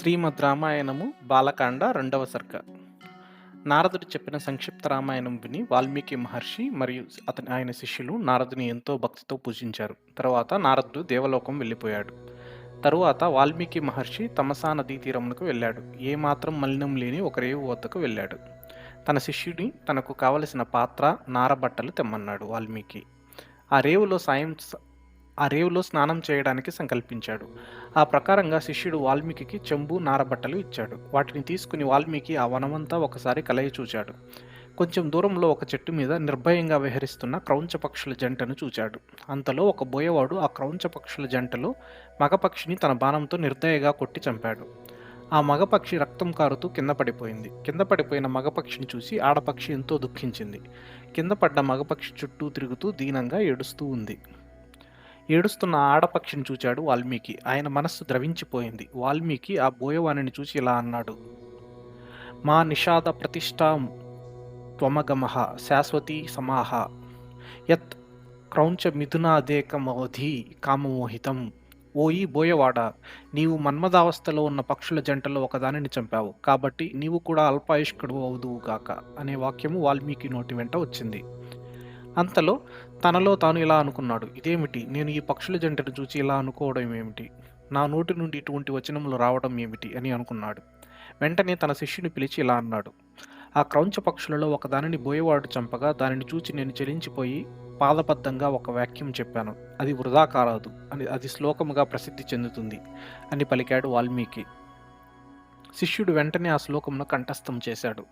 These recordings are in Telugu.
శ్రీమద్ రామాయణము బాలకాండ రెండవ సర్గ. నారదుడు చెప్పిన సంక్షిప్త రామాయణం విని వాల్మీకి మహర్షి మరియు అతని ఆయన శిష్యులు నారదుని ఎంతో భక్తితో పూజించారు. తరువాత నారదుడు దేవలోకం వెళ్ళిపోయాడు. తరువాత వాల్మీకి మహర్షి తమసా నదీ తీరమునకు వెళ్ళాడు. ఏమాత్రం మలినం లేని ఒక రేవు వద్దకు వెళ్ళాడు. తన శిష్యుని తనకు కావలసిన పాత్ర నారబట్టలు తెమ్మన్నాడు వాల్మీకి. ఆ రేవులో సాయం ఆ రేవులో స్నానం చేయడానికి సంకల్పించాడు. ఆ ప్రకారంగా శిష్యుడు వాల్మీకి చెంబు నారబట్టలు ఇచ్చాడు. వాటిని తీసుకుని వాల్మీకి ఆ వనమంతా ఒకసారి కలయి చూచాడు. కొంచెం దూరంలో ఒక చెట్టు మీద నిర్భయంగా విహరిస్తున్న క్రౌంచ పక్షుల జంటను చూచాడు. అంతలో ఒక బోయవాడు ఆ క్రౌంచ పక్షుల జంటలో మగపక్షిని తన బాణంతో నిర్దయగా కొట్టి చంపాడు. ఆ మగపక్షి రక్తం కారుతూ కింద పడిపోయింది. కింద పడిపోయిన మగపక్షిని చూసి ఆడపక్షి ఎంతో దుఃఖించింది. కింద పడ్డ మగపక్షి చుట్టూ తిరుగుతూ దీనంగా ఏడుస్తూ ఉంది. ఏడుస్తున్న ఆడపక్షిని చూచాడు వాల్మీకి. ఆయన మనస్సు ద్రవించిపోయింది. వాల్మీకి ఆ బోయవాణిని చూసి ఇలా అన్నాడు. మా నిషాద ప్రతిష్టాం త్వమగమహ శాశ్వతీ సమాహ. యత్ క్రౌంచ మిథునాదేకమవధి కామమోహితం. ఓయి బోయవాడ నీవు మన్మదావస్థలో ఉన్న పక్షుల జంటలో ఒకదానిని చంపావు. కాబట్టి నీవు కూడా అల్పాయుష్కుడు అవుదువుగాక అనే వాక్యము వాల్మీకి నోటి వెంట వచ్చింది. అంతలో తనలో తాను ఇలా అనుకున్నాడు. ఇదేమిటి? నేను ఈ పక్షుల జంటను చూచి ఇలా అనుకోవడం ఏమిటి? నా నోటి నుండి ఇటువంటి వచనములు రావడం ఏమిటి? అని అనుకున్నాడు. వెంటనే తన శిష్యుని పిలిచి ఇలా అన్నాడు. ఆ క్రౌంచ పక్షులలో ఒకదానిని బోయవాడు చంపగా దానిని చూచి నేను చెలించిపోయి పాదబద్ధంగా ఒక వాక్యం చెప్పాను. అది వృధా కారాదు. అని అది శ్లోకముగా ప్రసిద్ధి చెందుతుంది అని పలికాడు వాల్మీకి. శిష్యుడు వెంటనే ఆ శ్లోకమును కంఠస్థం చేశాడు.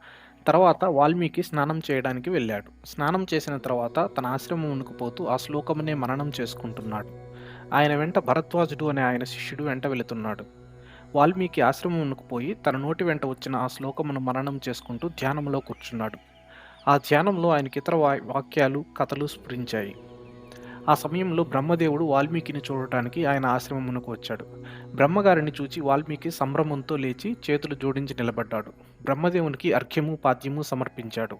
తర్వాత వాల్మీకి స్నానం చేయడానికి వెళ్ళాడు. స్నానం చేసిన తర్వాత తన ఆశ్రమమునకు పోతూ ఆ శ్లోకమునే మననం చేసుకుంటున్నాడు. ఆయన వెంట భరద్వాజుడు అనే ఆయన శిష్యుడు వెంట వెళుతున్నాడు. వాల్మీకి ఆశ్రమమునకు పోయి తన నోటి వెంట వచ్చిన ఆ శ్లోకమును మననం చేసుకుంటూ ధ్యానంలో కూర్చున్నాడు. ఆ ధ్యానంలో ఆయనకి ఇతర వా- వాక్యాలు కథలు స్ఫురించాయి. ఆ సమయంలో బ్రహ్మదేవుడు వాల్మీకిని చూడటానికి ఆయన ఆశ్రమమునకు వచ్చాడు. బ్రహ్మగారిని చూచి వాల్మీకి సంభ్రమంతో లేచి చేతులు జోడించి నిలబడ్డాడు. బ్రహ్మదేవునికి అర్ఘ్యము పాద్యము సమర్పించాడు.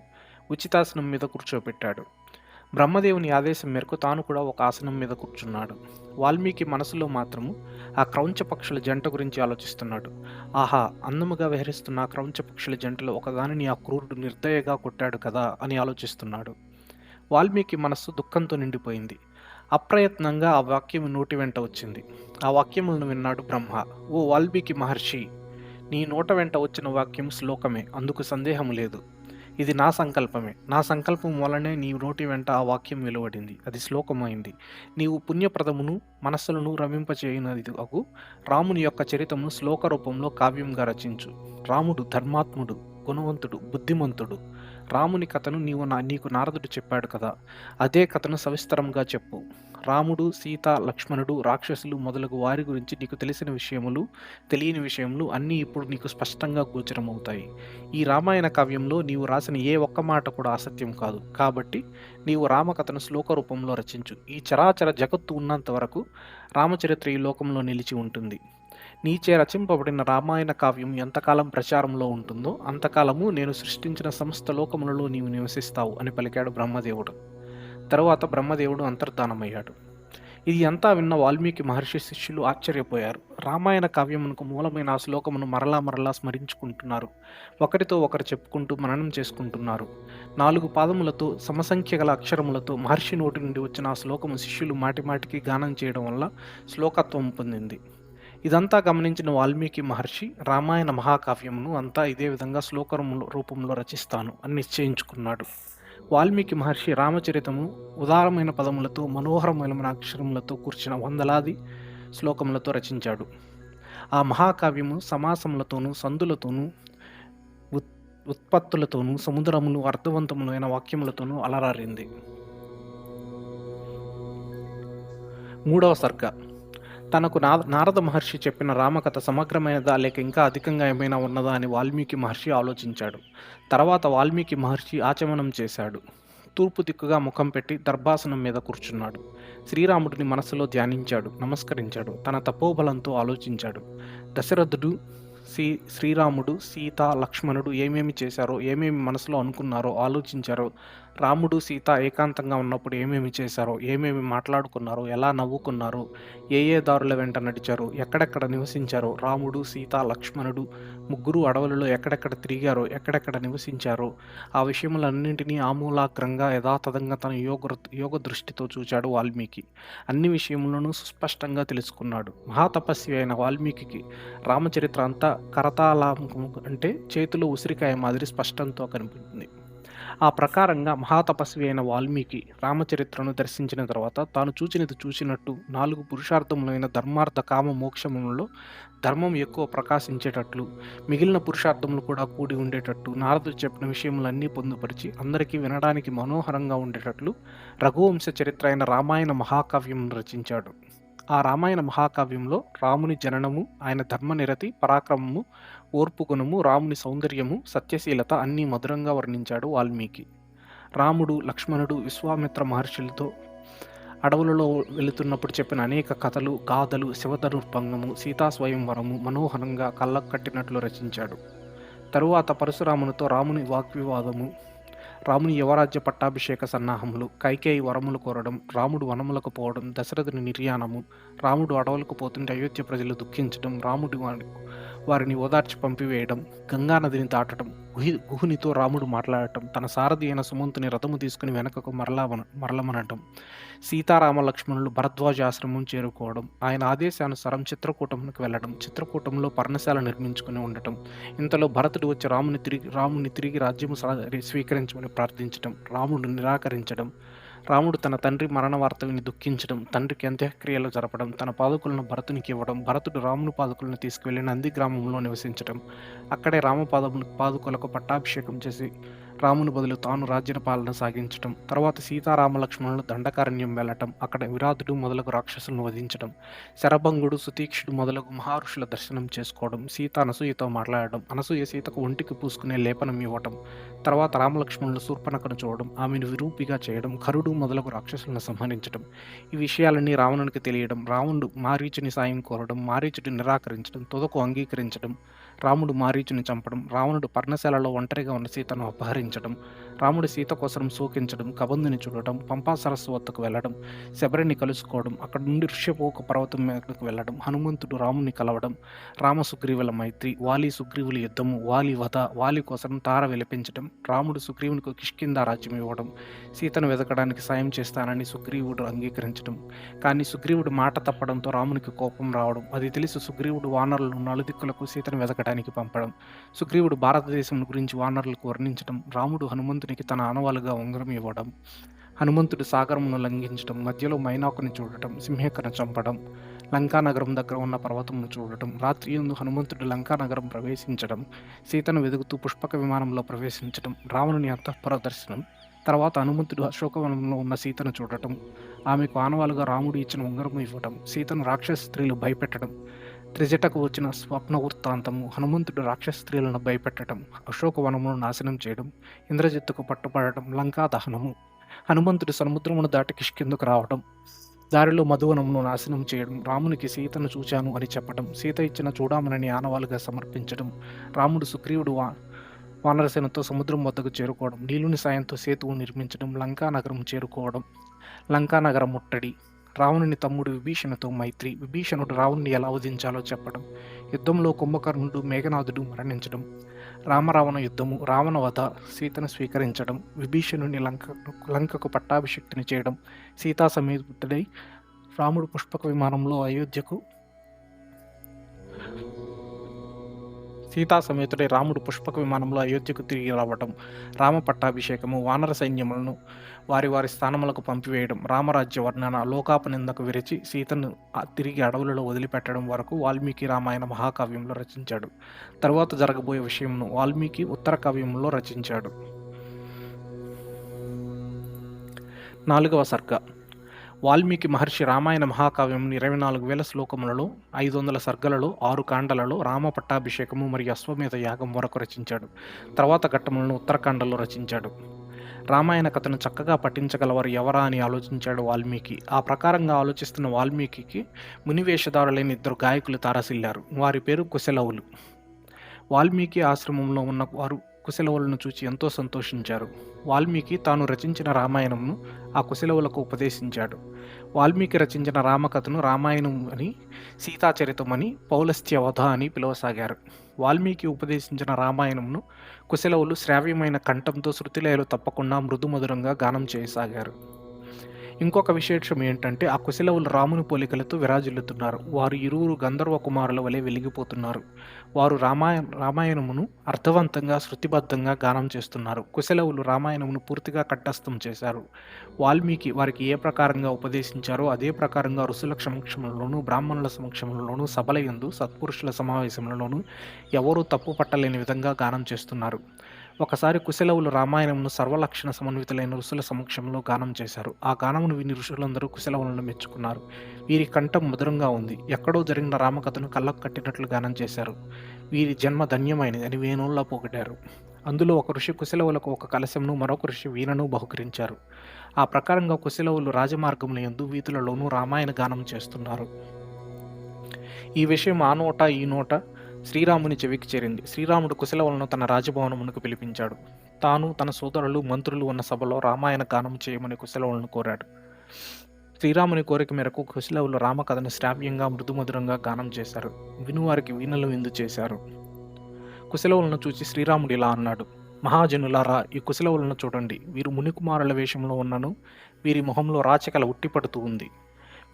ఉచితాసనం మీద కూర్చోబెట్టాడు బ్రహ్మదేవుని ఆదేశం మేరకు తాను కూడా ఒక ఆసనం మీద కూర్చున్నాడు. వాల్మీకి మనసులో మాత్రము ఆ క్రౌంచ పక్షుల జంట గురించి ఆలోచిస్తున్నాడు. ఆహా అందముగా విహరిస్తున్న ఆ క్రౌంచ పక్షుల జంటలో ఒకదానిని ఆ క్రూరుడు నిర్దయగా కొట్టాడు కదా అని ఆలోచిస్తున్నాడు. వాల్మీకి మనస్సు దుఃఖంతో నిండిపోయింది. అప్రయత్నంగా ఆ వాక్యం నోటి వెంట వచ్చింది. ఆ వాక్యములను విన్నాడు బ్రహ్మ. ఓ వాల్మీకి మహర్షి నీ నోట వెంట వచ్చిన వాక్యం శ్లోకమే. అందుకు సందేహం లేదు. ఇది నా సంకల్పమే. నా సంకల్పం వలనే నీ నోటి వెంట ఆ వాక్యం వెలువడింది. అది శ్లోకమైంది. నీవు పుణ్యప్రదమును మనస్సులను రమింపచేయనది అగు రాముని యొక్క చరితమును శ్లోక రూపంలో కావ్యంగా రచించు. రాముడు ధర్మాత్ముడు. గుణవంతుడు బుద్ధిమంతుడు. రాముని కథను నీవు నా నీకు నారదుడు చెప్పాడు కదా అదే కథను సవిస్తరంగా చెప్పు. రాముడు సీత లక్ష్మణుడు రాక్షసులు మొదలగు వారి గురించి నీకు తెలిసిన విషయములు తెలియని విషయములు అన్నీ ఇప్పుడు నీకు స్పష్టంగా గోచరమవుతాయి. ఈ రామాయణ కావ్యంలో నీవు రాసిన ఏ ఒక్క మాట కూడా అసత్యం కాదు. కాబట్టి నీవు రామకథను శ్లోక రూపంలో రచించు. ఈ చరాచర జగత్తు ఉన్నంత వరకు రామచరిత్ర ఈ లోకంలో నిలిచి ఉంటుంది. నీచే రచింపబడిన రామాయణ కావ్యం ఎంతకాలం ప్రచారంలో ఉంటుందో అంతకాలము నేను సృష్టించిన సమస్త లోకములలో నీవు నివసిస్తావు అని పలికాడు బ్రహ్మదేవుడు. తరువాత బ్రహ్మదేవుడు అంతర్ధానమయ్యాడు. ఇది అంతా విన్న వాల్మీకి మహర్షి శిష్యులు ఆశ్చర్యపోయారు. రామాయణ కావ్యమునకు మూలమైన ఆ శ్లోకమును మరలా మరలా స్మరించుకుంటున్నారు. ఒకరితో ఒకరు చెప్పుకుంటూ మననం చేసుకుంటున్నారు. నాలుగు పాదములతో సమసంఖ్య గల అక్షరములతో మహర్షి నోటి నుండి వచ్చిన ఆ శ్లోకము శిష్యులు మాటిమాటికి గానం చేయడం వల్ల శ్లోకత్వం పొందింది. ఇదంతా గమనించిన వాల్మీకి మహర్షి రామాయణ మహాకావ్యమును అంతా ఇదే విధంగా శ్లోకముల రూపంలో రచిస్తాను అని నిశ్చయించుకున్నాడు. వాల్మీకి మహర్షి రామచరితము ఉదారమైన పదములతో మనోహరమైన అక్షరములతో కూర్చిన వందలాది శ్లోకములతో రచించాడు. ఆ మహాకావ్యము సమాసములతోనూ సందులతోనూ ఉత్ ఉత్పత్తులతోనూ సముద్రములు అర్థవంతములైన వాక్యములతోనూ అలరారింది. మూడవ సర్గ తనకు నారద మహర్షి చెప్పిన రామకథ సమగ్రమైనదా లేక ఇంకా అధికంగా ఏమైనా ఉన్నదా అని వాల్మీకి మహర్షి ఆలోచించాడు. తర్వాత వాల్మీకి మహర్షి ఆచమనం చేశాడు. తూర్పు దిక్కుగా ముఖం పెట్టి దర్భాసనం మీద కూర్చున్నాడు. శ్రీరాముడిని మనసులో ధ్యానించాడు నమస్కరించాడు తన తపోబలంతో ఆలోచించాడు. దశరథుడు శ్రీ శ్రీరాముడు సీత లక్ష్మణుడు ఏమేమి చేశారో ఏమేమి మనసులో అనుకున్నారో ఆలోచించారో రాముడు, సీత ఏకాంతంగా ఉన్నప్పుడు ఏమేమి చేశారో, ఏమేమి మాట్లాడుకున్నారో, ఎలా నవ్వుకున్నారో, ఏ ఏ దారుల వెంట నడిచారు ఎక్కడెక్కడ నివసించారో, రాముడు, సీత, లక్ష్మణుడు ముగ్గురు అడవులలో ఎక్కడెక్కడ తిరిగారో, ఎక్కడెక్కడ నివసించారో, ఆ విషయములన్నింటినీ ఆమూలాగ్రంగా యథాతథంగా తన యోగ యోగ దృష్టితో చూచాడు వాల్మీకి. అన్ని విషయములను సుస్పష్టంగా తెలుసుకున్నాడు. మహాతపస్వి అయిన వాల్మీకికి రామచరిత్ర అంతా కరతాళముఖము అంటే చేతిలో ఉసిరికాయ మాదిరి స్పష్టంతో కనిపించింది. ఆ ప్రకారంగా మహాతపస్వి అయిన వాల్మీకి రామచరిత్రను దర్శించిన తర్వాత తాను చూచినది చూసినట్టు నాలుగు పురుషార్థములైన ధర్మార్థ కామ మోక్షములలో ధర్మం ఎక్కువ ప్రకాశించేటట్లు మిగిలిన పురుషార్థములు కూడా కూడి ఉండేటట్టు నారదుడు చెప్పిన విషయములన్నీ పొందుపరిచి అందరికీ వినడానికి మనోహరంగా ఉండేటట్లు రఘువంశ చరిత్ర అయిన రామాయణ మహాకావ్యం రచించాడు. ఆ రామాయణ మహాకావ్యంలో రాముని జననము ఆయన ధర్మనిరతి పరాక్రమము ఓర్పు గుణము రాముని సౌందర్యము సత్యశీలత అన్నీ మధురంగా వర్ణించాడు వాల్మీకి. రాముడు లక్ష్మణుడు విశ్వామిత్ర మహర్షులతో అడవులలో వెళుతున్నప్పుడు చెప్పిన అనేక కథలు గాథలు శివధనుర్భంగము సీతా స్వయంవరము మనోహరంగా కళ్ళకు కట్టినట్లు రచించాడు. తరువాత పరశురామునితో రాముని వాగ్వివాదము రాముని యువరాజ్య పట్టాభిషేక సన్నాహములు కైకేయి వరములు కోరడం రాముడు వనములకు పోవడం దశరథుని నిర్యాణము రాముడు అడవులకు పోతుంటే అయోధ్య ప్రజలు దుఃఖించడం రాముడి వారిని ఓదార్చి పంపివేయడం గంగానదిని దాటడం గుహి గుహునితో రాముడు మాట్లాడటం తన సారథి అయిన సుమంతుని రథము తీసుకుని వెనకకు మరలా మరలమనటం సీతారామ లక్ష్మణులు భరద్వాజ ఆశ్రమం చేరుకోవడం ఆయన ఆదేశానుసారం చిత్రకూటంకి వెళ్ళడం చిత్రకూటంలో పర్ణశాల నిర్మించుకుని ఉండటం ఇంతలో భరతుడు వచ్చి రాముని తిరిగి రాముని తిరిగి రాజ్యము స్వీకరించమని ప్రార్థించడం రాముడు నిరాకరించడం రాముడు తన తండ్రి మరణ వార్త విని దుఃఖించడం తండ్రికి అంత్యక్రియలు జరపడం తన పాదుకులను భరతునికి ఇవ్వడం భరతుడు రాముని పాదుకులను తీసుకువెళ్ళి నంది గ్రామంలో నివసించడం అక్కడే రామపాదములు పాదుకులకు పట్టాభిషేకం చేసి రాముని బదులు తాను రాజ్య పాలన సాగించడం తర్వాత సీతారామ లక్ష్మణులు దండకారణ్యం వెళ్ళటం అక్కడ విరాధుడు మొదలగు రాక్షసులను వధించడం శరభంగుడు సుతీక్షుడు మొదలగు మహర్షుల దర్శనం చేసుకోవడం సీత అనసూయతో మాట్లాడడం అనసూయ సీతకు ఒంటికి పూసుకునే లేపనం ఇవ్వటం తర్వాత రామలక్ష్మణులను శూర్పణకను చూడడం ఆమెను విరూపిగా చేయడం కరుడు మొదలగు రాక్షసులను సంహరించడం. ఈ విషయాలన్నీ రావణునికి తెలియడం రావణుడు మారీచుని సాయం కోరడం మారీచుడు నిరాకరించడం తుదకు అంగీకరించడం రాముడు మారీచుని చంపడం రావణుడు పర్ణశాలలో ఒంటరిగా ఉన్న సీతను అపహరించడం రాముడు సీత కోసం శోకించడం కబందుని చూడటం పంపా సరస్సు వద్దకు వెళ్ళడం శబరిని కలుసుకోవడం అక్కడ నుండి ఋష్యపోక పర్వతం మీదకు వెళ్ళడం హనుమంతుడు రాముని కలవడం రామ సుగ్రీవుల మైత్రి వాలి సుగ్రీవుల యుద్ధము వాలి వధ వాలి కోసం తార విలపించడం. రాముడు సుగ్రీవునికి కిష్కింద రాజ్యం ఇవ్వడం సీతను వెతకడానికి సాయం చేస్తానని సుగ్రీవుడు అంగీకరించడం. కానీ సుగ్రీవుడు మాట తప్పడంతో రామునికి కోపం రావడం అది తెలిసి సుగ్రీవుడు వానరులను నలుదిక్కులకు సీతను వెతకడానికి పంపడం. సుగ్రీవుడు భారతదేశం గురించి వానరులకు వర్ణించడం రాముడు హనుమంతునికి తన ఆనవాలుగా ఉంగరం ఇవ్వడం హనుమంతుడు సాగరమును లంఘించడం మధ్యలో మైనాకుని చూడటం సింహకను చంపడం లంకానగరం దగ్గర ఉన్న పర్వతమును చూడటం రాత్రి ఎందు హనుమంతుడు లంకానగరం ప్రవేశించడం సీతను వెదుగుతూ పుష్పక విమానంలో ప్రవేశించడం రావణుని అంతఃపుర దర్శనం తర్వాత హనుమంతుడు అశోకవనంలో ఉన్న సీతను చూడటం ఆమెకు ఆనవాలుగా రాముడు ఇచ్చిన ఉంగరము ఇవ్వటం సీతను రాక్షస స్త్రీలు భయపెట్టడం త్రిజటకు వచ్చిన స్వప్న వృత్తాంతము హనుమంతుడు రాక్షస స్త్రీలను భయపెట్టడం అశోకవనమును నాశనం చేయడం ఇంద్రజిత్తుకు పట్టుపడటం లంకా దహనము హనుమంతుడు సముద్రమును దాటి కిష్కిందుకు రావడం దారిలో మధువనమును నాశనం చేయడం రామునికి సీతను చూచాను అని చెప్పడం సీత ఇచ్చిన చూడామనని ఆనవాలుగా సమర్పించడం రాముడు సుగ్రీవుడు వానరసేనతో సముద్రం వద్దకు చేరుకోవడం నీలుని సాయంతో సేతువు నిర్మించడం లంకా నగరం చేరుకోవడం లంకా నగరం ముట్టడి రావణుని తమ్ముడు విభీషణతో మైత్రి విభీషణుడు రావణ్ణి ఎలా వధించాలో చెప్పడం యుద్ధంలో కుంభకర్ణుడు మేఘనాథుడు మరణించడం రామరావణ యుద్ధము రావణ వధ సీతను స్వీకరించడం విభీషణుని లంక లంకకు పట్టాభిషక్తిని చేయడం సీతా సమేతుడై రాముడు పుష్పక విమానంలో అయోధ్యకు సీతా సమేతుడై రాముడు పుష్పక విమానంలో అయోధ్యకు తిరిగి రావడం రామ పట్టాభిషేకము వానర సైన్యములను వారి వారి స్థానములకు పంపివేయడం రామరాజ్య వర్ణన లోకాపనిందకు విరిచి సీతను తిరిగి అడవులలో వదిలిపెట్టడం వరకు వాల్మీకి రామాయణ మహాకావ్యంలో రచించాడు. తర్వాత జరగబోయే విషయంను వాల్మీకి ఉత్తర కావ్యంలో రచించాడు. నాలుగవ సర్గ వాల్మీకి మహర్షి రామాయణ మహాకావ్యం ఇరవై నాలుగు వేల శ్లోకములలో ఐదు వందల సర్గలలో ఆరు కాండలలో రామ పట్టాభిషేకము మరియు అశ్వమేధ యాగం వరకు రచించాడు. తర్వాత ఘట్టములను ఉత్తరాఖండలో రచించాడు. రామాయణ కథను చక్కగా పఠించగలవారు ఎవరా అని ఆలోచించాడు వాల్మీకి. ఆ ప్రకారంగా ఆలోచిస్తున్న వాల్మీకి మునివేషధారులైన ఇద్దరు గాయకులు తారసిల్లారు వారి పేరు కుశలవులు. వాల్మీకి ఆశ్రమంలో ఉన్న వారు కుశలవులను చూచి ఎంతో సంతోషించారు. వాల్మీకి తాను రచించిన రామాయణంను ఆ కుశలవులకు ఉపదేశించాడు. వాల్మీకి రచించిన రామకథను రామాయణం అని సీతాచరితం అని పౌలస్త్యవధ అని పిలవసాగారు. వాల్మీకి ఉపదేశించిన రామాయణంను కుశలవులు శ్రావ్యమైన కంఠంతో శృతిలయలు తప్పకుండా మృదుమధురంగా గానం చేయసాగారు. ఇంకొక విశేషం ఏంటంటే ఆ కుశలవులు రాముని పోలికలతో విరాజిల్లుతున్నారు. వారు ఇరువురు గంధర్వ కుమారుల వలె వెలిగిపోతున్నారు. వారు రామాయణ రామాయణమును అర్థవంతంగా శృతిబద్ధంగా గానం చేస్తున్నారు. కుశలవులు రామాయణమును పూర్తిగా కట్టస్థం చేశారు. వాల్మీకి వారికి ఏ ప్రకారంగా ఉపదేశించారో అదే ప్రకారంగా ఋషుల సమక్షంలోనూ బ్రాహ్మణుల సమక్షంలోనూ సభల యందు సత్పురుషుల సమావేశంలోనూ ఎవరూ తప్పు పట్టలేని విధంగా గానం చేస్తున్నారు. ఒకసారి కుశలవులు రామాయణమును సర్వలక్షణ సమన్వితులైన ఋషుల సమక్షంలో గానం చేశారు. ఆ గానమును విని ఋషులందరూ కుశలవులను మెచ్చుకున్నారు. వీరి కంఠం మధురంగా ఉంది. ఎక్కడో జరిగిన రామకథను కళ్ళకు కట్టినట్లు గానం చేశారు. వీరి జన్మ ధన్యమైనది అని వేణువుల్లో పొగిడారు అందులో ఒక ఋషి కుశలవులకు ఒక కలశంను మరొక ఋషి వీణను బహుకరించారు. ఆ ప్రకారంగా కుశలవులు రాజమార్గముల యందు వీధులలోనూ రామాయణ గానం చేస్తున్నారు. ఈ విషయం ఆ నోట ఈ నోట శ్రీరాముని చెవికి చేరింది. శ్రీరాముడు కుశలవులను తన రాజభవనమునకు పిలిపించాడు. తాను తన సోదరులు మంత్రులు ఉన్న సభలో రామాయణ గానం చేయమని కుశలవులను కోరాడు. శ్రీరాముని కోరిక మేరకు కుశలవులు రామకథను శ్రావ్యంగా మృదుమధురంగా గానం చేశారు. వినువారికి వీణలు విందు చేశారు. కుశలవులను చూసి శ్రీరాముడు ఇలా అన్నాడు మహాజనులారా ఈ కుశలవులను చూడండి. వీరు మునికుమారుల వేషంలో ఉన్నను. వీరి మొహంలో రాచకల ఉట్టిపడుతూ ఉంది.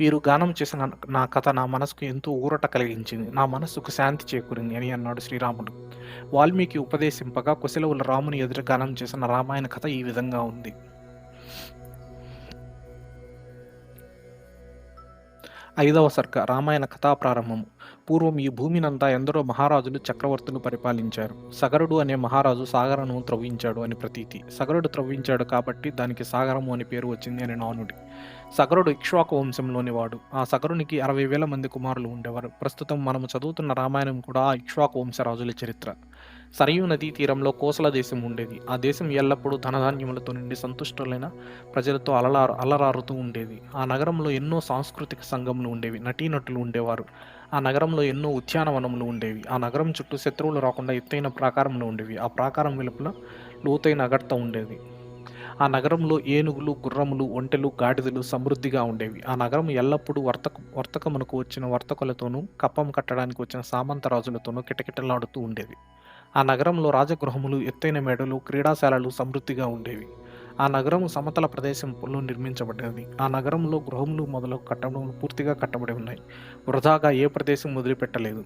వీరు గానం చేసిన నా కథ నా మనసుకు ఎంతో ఊరట కలిగించింది. నా మనస్సుకు శాంతి చేకూరింది అని అన్నాడు శ్రీరాముడు. వాల్మీకి ఉపదేశింపగా కుశలవుల రాముని ఎదురు గానం చేసిన రామాయణ కథ ఈ విధంగా ఉంది. ఐదవ సర్గ రామాయణ కథా ప్రారంభము పూర్వం ఈ భూమినంతా ఎందరో మహారాజులు చక్రవర్తులు పరిపాలించారు. సగరుడు అనే మహారాజు సాగరను త్రవ్వించాడు అని ప్రతీతి. సగరుడు త్రవ్వించాడు కాబట్టి దానికి సాగరము అని పేరు వచ్చింది అని నానుడి. సగరుడు ఇక్ష్వాకు వంశంలోని వాడు. ఆ సగరునికి అరవై వేల మంది కుమారులు ఉండేవారు. ప్రస్తుతం మనము చదువుతున్న రామాయణం కూడా ఆ ఇక్ష్వాకు వంశరాజుల చరిత్ర. సరయూ నదీ తీరంలో కోసల దేశం ఉండేది. ఆ దేశం ఎల్లప్పుడూ ధనధాన్యములతో నుండి సంతుష్టులైన ప్రజలతో అలలారు అలరారుతూ ఉండేది. ఆ నగరంలో ఎన్నో సాంస్కృతిక సంఘములు ఉండేవి. నటీనటులు ఉండేవారు. ఆ నగరంలో ఎన్నో ఉద్యానవనములు ఉండేవి. ఆ నగరం చుట్టూ శత్రువులు రాకుండా ఎత్తైన ప్రాకారములు ఉండేవి. ఆ ప్రాకారం వెలుపల లోతైన అగర్త ఉండేది. ఆ నగరంలో ఏనుగులు గుర్రములు ఒంటెలు గాడిదలు సమృద్ధిగా ఉండేవి. ఆ నగరం ఎల్లప్పుడూ వర్తక వర్తకమునకు వచ్చిన వర్తకులతోనూ కప్పం కట్టడానికి వచ్చిన సామంత రాజులతోనూ కిటకిటలాడుతూ ఉండేది ఆ నగరంలో రాజగృహములు ఎత్తైన మేడలు క్రీడాశాలలు సమృద్ధిగా ఉండేవి. ఆ నగరం సమతల ప్రదేశంలో నిర్మించబడినది. ఆ నగరంలో గృహములు మొదలు కట్టడం పూర్తిగా కట్టబడి ఉన్నాయి. వృధాగా ఏ ప్రదేశం వదిలిపెట్టలేదు.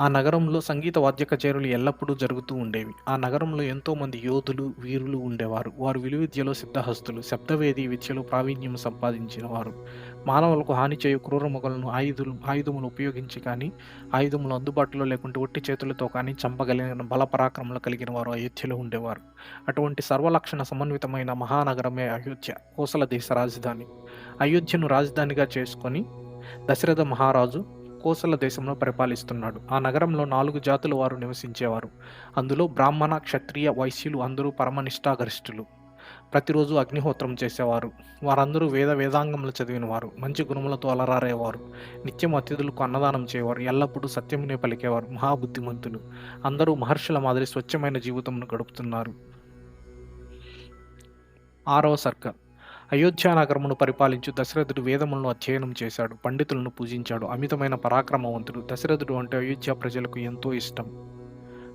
ఆ నగరంలో సంగీత వాద్య కచేరీలు ఎల్లప్పుడూ జరుగుతూ ఉండేవి. ఆ నగరంలో ఎంతోమంది యోధులు వీరులు ఉండేవారు. వారు విలువిద్యలో సిద్ధహస్తులు శబ్దవేది విద్యలో ప్రావీణ్యం సంపాదించిన వారు. మానవులకు హాని చేయు క్రూర మొగలను ఆయుధులు ఆయుధములు ఉపయోగించి కానీ ఆయుధములు అందుబాటులో లేకుంటే ఒట్టి చేతులతో కానీ చంపగలిగిన బల పరాక్రమలు కలిగిన వారు అయోధ్యలో ఉండేవారు. అటువంటి సర్వలక్షణ సమన్వితమైన మహానగరమే అయోధ్య కోసల దేశ రాజధాని. అయోధ్యను రాజధానిగా చేసుకొని దశరథ మహారాజు కోసల దేశంలో పరిపాలిస్తున్నాడు. ఆ నగరంలో నాలుగు జాతుల వారు నివసించేవారు. అందులో బ్రాహ్మణ క్షత్రియ వైశ్యులు అందరూ పరమనిష్టాగరిష్ఠులు. ప్రతిరోజు అగ్నిహోత్రం చేసేవారు. వారందరూ వేద వేదాంగములు చదివినవారు. మంచి గుణములతో అలరారేవారు. నిత్యం అతిథులకు అన్నదానం చేయవారు. ఎల్లప్పుడూ సత్యమునే పలికేవారు. మహాబుద్ధిమంతులు. అందరూ మహర్షుల మాదిరి స్వచ్ఛమైన జీవితంను గడుపుతున్నారు. ఆరవ సర్గ అయోధ్యానగరమును పరిపాలించు దశరథుడు వేదములను అధ్యయనం చేశాడు పండితులను పూజించాడు అమితమైన పరాక్రమవంతుడు. దశరథుడు అంటే అయోధ్య ప్రజలకు ఎంతో ఇష్టం.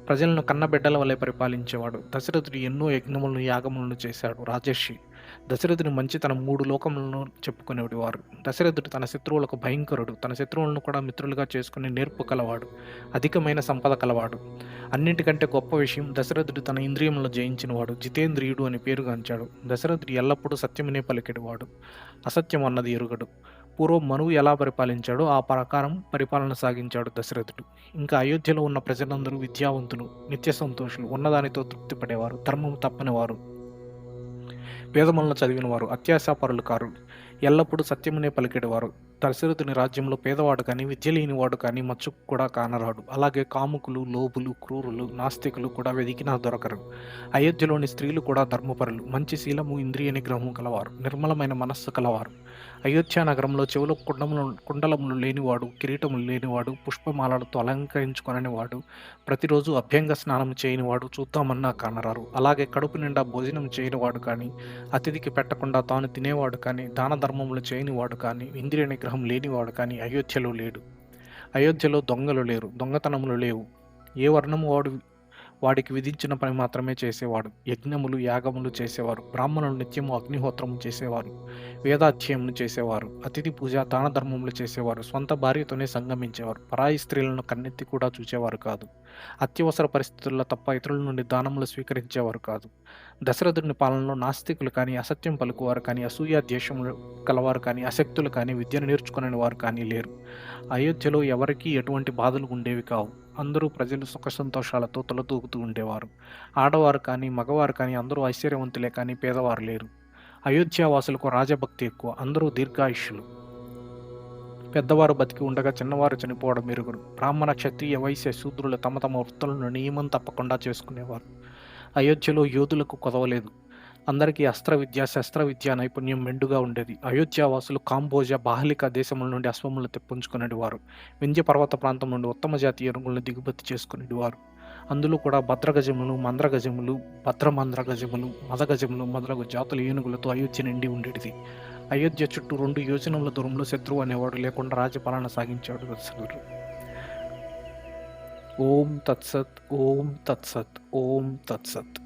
ప్రజలను కన్నబిడ్డల వలె పరిపాలించేవాడు. దశరథుడు ఎన్నో యజ్ఞములను యాగములను చేశాడు. రాజర్షి దశరథుని మంచితన మూడు లోకములను చెప్పుకునేవారు. దశరథుడు తన శత్రువులకు భయంకరుడు. తన శత్రువులను కూడా మిత్రులుగా చేసుకునే నేర్పు కలవాడు. అధికమైన సంపద కలవాడు. అన్నింటికంటే గొప్ప విషయం దశరథుడు తన ఇంద్రియములను జయించినవాడు. జితేంద్రియుడు అని పేరుగాంచాడు దశరథుడు ఎల్లప్పుడూ సత్యమునే పలికెడివాడు అసత్యం అన్నది ఎరుగడు. పూర్వం మనువు ఎలా పరిపాలించాడో ఆ ప్రకారం పరిపాలన సాగించాడు దశరథుడు. ఇంకా అయోధ్యలో ఉన్న ప్రజలందరూ విద్యావంతులు నిత్య సంతోషులు ఉన్నదానితో తృప్తిపడేవారు ధర్మం తప్పనివారు. వేదములను చదివిన వారు అత్యాశాపరులు కారు. ఎల్లప్పుడూ సత్యమునే పలికేవారు దశరథుని రాజ్యంలో పేదవాడు కానీ విద్య లేనివాడు కానీ మచ్చుకు కూడా కానరాడు. అలాగే కాముకులు లోబులు క్రూరులు నాస్తికులు కూడా వెదికినా దొరకరు. అయోధ్యలోని స్త్రీలు కూడా ధర్మపరులు. మంచి శీలము ఇంద్రియ నిగ్రహము కలవారు నిర్మలమైన మనస్సు కలవారు అయోధ్య నగరంలో చెవుల కుండములు కుండలములు లేనివాడు కిరీటములు లేనివాడు పుష్పమాలలతో అలంకరించుకొనని వాడు ప్రతిరోజు అభ్యంగ స్నానం చేయనివాడు చూద్దామన్నా కానరారు. అలాగే కడుపు నిండా భోజనం చేయనివాడు కానీ అతిథికి పెట్టకుండా తాను తినేవాడు కానీ దాన ధర్మములు చేయనివాడు కానీ ఇంద్రియ నిగ్రహం లేనివాడు కానీ అయోధ్యలో లేడు. అయోధ్యలో దొంగలు లేరు దొంగతనములు లేవు. ఏ వర్ణము వాడు వాడికి విధించిన పని మాత్రమే చేసేవాడు. యజ్ఞములు యాగములు చేసేవారు. బ్రాహ్మణులు నిత్యము అగ్నిహోత్రము చేసేవారు. వేదాధ్యయములు చేసేవారు. అతిథి పూజ దాన ధర్మములు చేసేవారు. సొంత భార్యతోనే సంగమించేవారు. పరాయి స్త్రీలను కన్నెత్తి కూడా చూచేవారు కాదు. అత్యవసర పరిస్థితుల్లో తప్ప ఇతరుల నుండి దానములు స్వీకరించేవారు కాదు. దశరథుని పాలనలో నాస్తికులు కానీ అసత్యం పలుకువారు కానీ అసూయ ద్వేషములు కలవారు కానీ అశక్తులు కానీ విద్యను నేర్చుకునే వారు కానీ లేరు. అయోధ్యలో ఎవరికీ ఎటువంటి బాధలు ఉండేవి కావు. అందరూ ప్రజలు సుఖ సంతోషాలతో తొలతూగుతూ ఉండేవారు. ఆడవారు కానీ మగవారు కానీ అందరూ ఐశ్వర్యవంతులే కానీ పేదవారు లేరు. అయోధ్యావాసులకు రాజభక్తి ఎక్కువ. అందరూ దీర్ఘాయుష్యులు. పెద్దవారు బతికి ఉండగా చిన్నవారు చనిపోవడం మెరుగురు బ్రాహ్మణ క్షత్రియ వైశ్య శూద్రులు తమ తమ వృత్తులను నియమం తప్పకుండా చేసుకునేవారు. అయోధ్యలో యోధులకు కొదవలేదు అందరికీ అస్త్ర విద్య శస్త్ర విద్య నైపుణ్యం మెండుగా ఉండేది. అయోధ్యావాసులు కాంబోజ బాహలిక దేశముల నుండి అశ్వములు తెప్పించుకునేవారు. వింధ్య పర్వత ప్రాంతం నుండి ఉత్తమ జాతి ఎరువులను దిగుమతి చేసుకునేవారు. అందులో కూడా భద్రగజములు మంద్రగజములు భద్రమంద్రగజములు మదగజములు మొదలగు జాతుల ఏనుగులతో అయోధ్య నిండి ఉండేది. అయోధ్య చుట్టూ రెండు యోజనముల దూరంలో శత్రువు అనేవాడు లేకుండా రాజపాలన సాగించాడు దశరథుడు ఓం తత్సత్ ఓం తత్సత్ ఓం తత్సత్